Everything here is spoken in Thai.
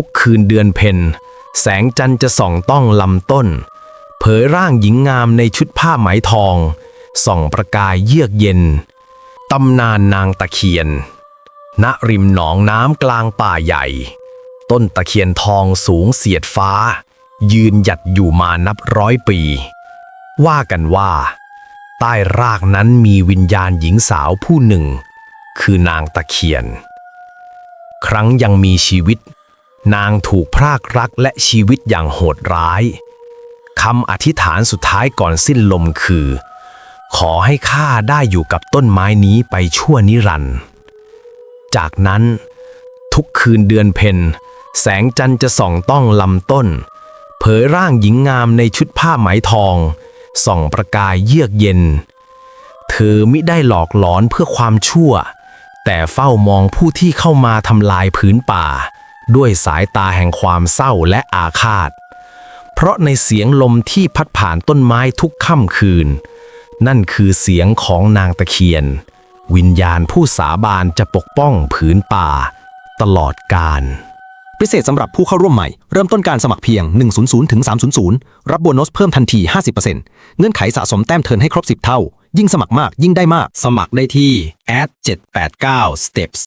ทุกคืนเดือนเพ็ญแสงจันทร์จะส่องต้องลำต้น เผยร่างหญิงงามในชุดผ้าไหมทอง ส่องประกายเยือกเย็น ตำนานนางตะเคียน ณริมหนองน้ำกลางป่าใหญ่ ต้นตะเคียนทองสูงเสียดฟ้า ยืนหยัดอยู่มานับร้อยปี ว่ากันว่า ใต้รากนั้นมีวิญญาณหญิงสาวผู้หนึ่ง คือนางตะเคียน ครั้งยังมีชีวิต นางถูกพรากรักและชีวิตอย่างโหดร้ายคำอธิษฐานสุดท้ายก่อนสิ้นลมคือ ขอให้ข้าได้อยู่กับต้นไม้นี้ไปชั่วนิรันดร์จากนั้น ทุกคืนเดือนเพ็ญแสงจันทร์จะส่องต้องลำต้น เผยร่างหญิงงามในชุดผ้าไหมทอง ส่องประกายเยือกเย็น เธอมิได้หลอกหลอนเพื่อความชั่ว แต่เฝ้ามองผู้ที่เข้ามาทำลายพื้นป่า ด้วยสายตาแห่งความเศร้าและอาฆาต เพราะในเสียงลมที่พัดผ่านต้นไม้ทุกค่ำคืน นั่นคือเสียงของนางตะเคียน วิญญาณผู้สาบานจะปกป้องผืนป่า ตลอดกาลพิเศษสำหรับผู้เข้าร่วมใหม่ เริ่มต้นการสมัครเพียง 100ถึง300 รับโบนัสเพิ่มทันที 50%เงื่อนไขสะสมแต้มเทิร์นให้ครบ 10 เท่า ยิ่งสมัครมากยิ่งได้มาก สมัครได้ที่ at 789 steps